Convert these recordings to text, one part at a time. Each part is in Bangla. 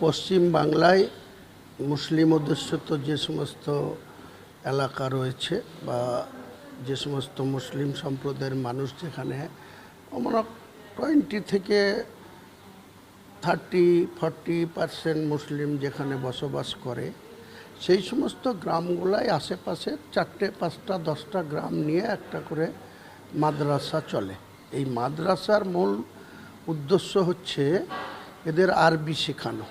পশ্চিম বাংলায় মুসলিম অধ্যুষিত যে সমস্ত এলাকা রয়েছে বা যে সমস্ত মুসলিম সম্প্রদায়ের মানুষ যেখানে, আমরা টোয়েন্টি থেকে থার্টি ফর্টি পার্সেন্ট মুসলিম যেখানে বসবাস করে, সেই সমস্ত গ্রামগুলাই আশেপাশে চারটে, পাঁচটা, দশটা গ্রাম নিয়ে একটা করে মাদ্রাসা চলে। এই মাদ্রাসার মূল উদ্দেশ্য হচ্ছে এদের আরবি শেখানো।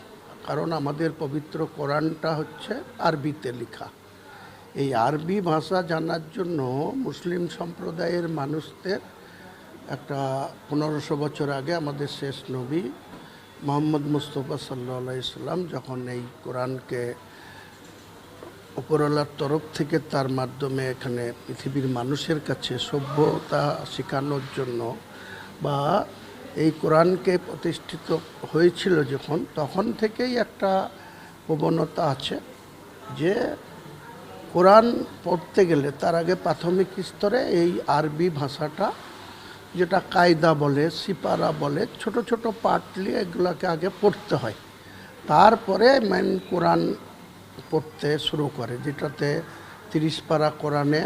কারণ আমাদের পবিত্র কোরআনটা হচ্ছে আরবিতে লেখা। এই আরবি ভাষা জানার জন্য মুসলিম সম্প্রদায়ের মানুষদের একটা পনেরোশো বছর আগে আমাদের শেষ নবী মোহাম্মদ মুস্তফা সাল্লা ইসলাম যখন এই কোরআনকে উপরওয়ালার তরফ থেকে তার মাধ্যমে এখানে পৃথিবীর মানুষের কাছে সভ্যতা শেখানোর জন্য বা এই কোরআনকে প্রতিষ্ঠিত হয়েছিল যখন, তখন থেকেই একটা প্রবণতা আছে যে কোরআন পড়তে গেলে তার আগে প্রাথমিক স্তরে এই আরবি ভাষাটা, যেটা কায়দা বলে, সিপারা বলে, ছোট ছোট পাঠ নিয়ে এগুলোকে আগে পড়তে হয়। তারপরে মেন কোরআন পড়তে শুরু করে, যেটাতে তিরিশ পারা কোরআনে,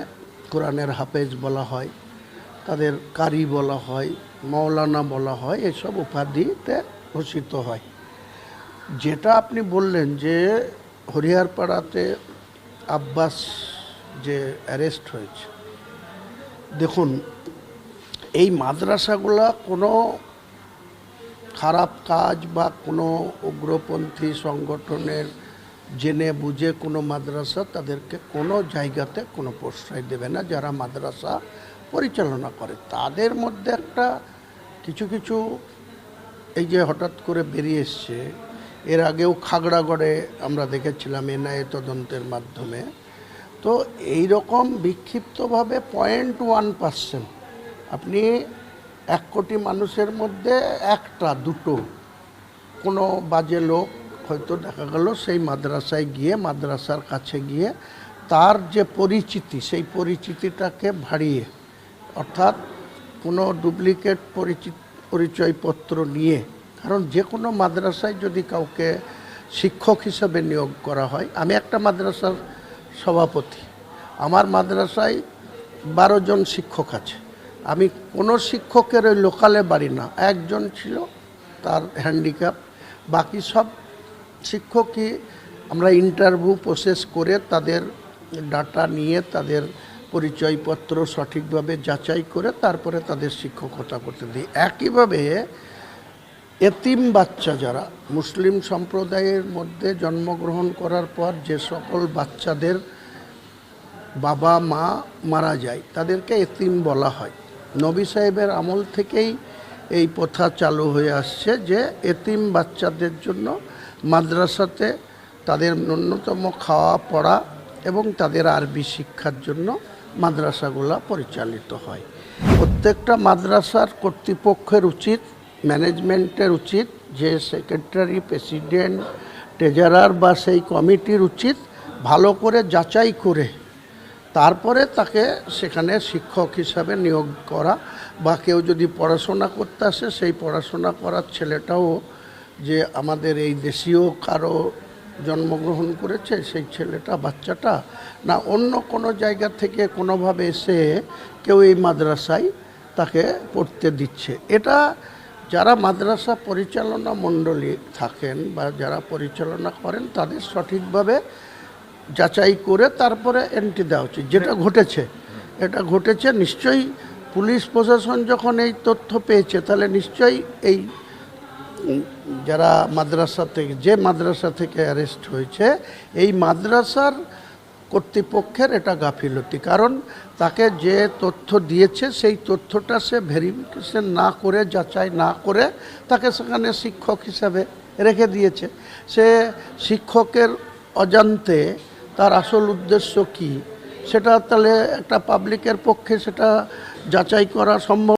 কোরআনের হাফেজ বলা হয়। তাদের কারি বলা হয় মৌলানা বলা হয়, এসব উপাধিতে ভূষিত হয়। যেটা আপনি বললেন যে হরিহারপাড়াতে আব্বাস যে অ্যারেস্ট হয়েছে। দেখুন, এই মাদ্রাসাগুলা কোনো খারাপ কাজ বা কোনো উগ্রপন্থী সংগঠনের জেনে বুঝে কোনো মাদ্রাসা তাদেরকে কোনো জায়গাতে কোনো প্রশ্রয় দেবে না। যারা মাদ্রাসা পরিচালনা করে। তাদের মধ্যে একটা কিছু কিছু এই যে হঠাৎ করে বেরিয়ে এসছে, এর আগেও খাগড়াগড়ে আমরা দেখেছিলাম এনআইএ তদন্তের মাধ্যমে। তো এই রকম বিক্ষিপ্তভাবে পয়েন্ট ওয়ান পার্সেন্ট আপনি এক কোটি মানুষের মধ্যে একটা, দুটো, কোনো বাজে লোক হয়তো দেখা গেল সেই মাদ্রাসায় গিয়ে, মাদ্রাসার কাছে গিয়ে তার যে পরিচিতি, সেই পরিচিতিটাকে ভাড়িয়ে অর্থাৎ কোনো ডুপ্লিকেট পরিচিত পরিচয়পত্র নিয়ে, কারণ যে কোনো মাদ্রাসায় যদি কাউকে শিক্ষক হিসাবে নিয়োগ করা হয়, আমি একটা মাদ্রাসার সভাপতি, আমার মাদ্রাসায় বারো জন শিক্ষক আছে, আমি কোনো শিক্ষকের ওই লোকালে বাড়ি না, একজন ছিল তার হ্যান্ডিক্যাপ বাকি সব শিক্ষকই আমরা ইন্টারভিউ প্রসেস করে তাদের ডাটা নিয়ে তাদের পরিচয়পত্র সঠিকভাবে যাচাই করে তারপরে তাদের শিক্ষকতা করতে দিই। একইভাবে এতিম বাচ্চা যারা, মুসলিম সম্প্রদায়ের মধ্যে জন্মগ্রহণ করার পর যে সকল বাচ্চাদের বাবা, মা মারা যায়, তাদেরকে এতিম বলা হয়। নবী সাহেবের আমল থেকেই এই প্রথা চালু হয়ে আসছে যে এতিম বাচ্চাদের জন্য মাদ্রাসাতে তাদের ন্যূনতম খাওয়া পড়া এবং তাদের আরবি শিক্ষার জন্য মাদ্রাসাগুলো পরিচালিত হয়। প্রত্যেকটা মাদ্রাসার কর্তৃপক্ষের উচিত, ম্যানেজমেন্টের উচিত, যে সেক্রেটারি, প্রেসিডেন্ট, ট্রেজারার বা সেই কমিটির উচিত ভালো করে যাচাই করে, তারপরে তাকে সেখানে শিক্ষক হিসাবে নিয়োগ করা বা কেউ যদি পড়াশোনা করতে আসে, সেই পড়াশোনা করার ছেলেটাও যে আমাদের এই দেশীয় কারও জন্মগ্রহণ করেছে, সেই ছেলেটা, বাচ্চাটা, না অন্য কোনো জায়গা থেকে কোনোভাবে এসে কেউ এই মাদ্রাসায় তাকে পড়তে দিচ্ছে। এটা যারা মাদ্রাসা পরিচালনা মণ্ডলী থাকেন বা যারা পরিচালনা করেন, তাদের সঠিকভাবে যাচাই করে তারপরে এন্ট্রি দেওয়া উচিত। যেটা ঘটেছে, এটা ঘটেছে, নিশ্চয়ই পুলিশ প্রশাসন যখন এই তথ্য পেয়েছে, তাহলে নিশ্চয়ই এই যারা মাদ্রাসা থেকে যে মাদ্রাসা থেকে অ্যারেস্ট হয়েছে, এই মাদ্রাসার কর্তৃপক্ষের এটা গাফিলতি। কারণ তাকে যে তথ্য দিয়েছে, সেই তথ্যটা সে ভেরিফিকেশন না করে, যাচাই না করে তাকে সেখানে শিক্ষক হিসাবে রেখে দিয়েছে। সে শিক্ষকের অজান্তে তার আসল উদ্দেশ্য কি? সেটা তাহলে একটা পাবলিকের পক্ষে সেটা যাচাই করা সম্ভব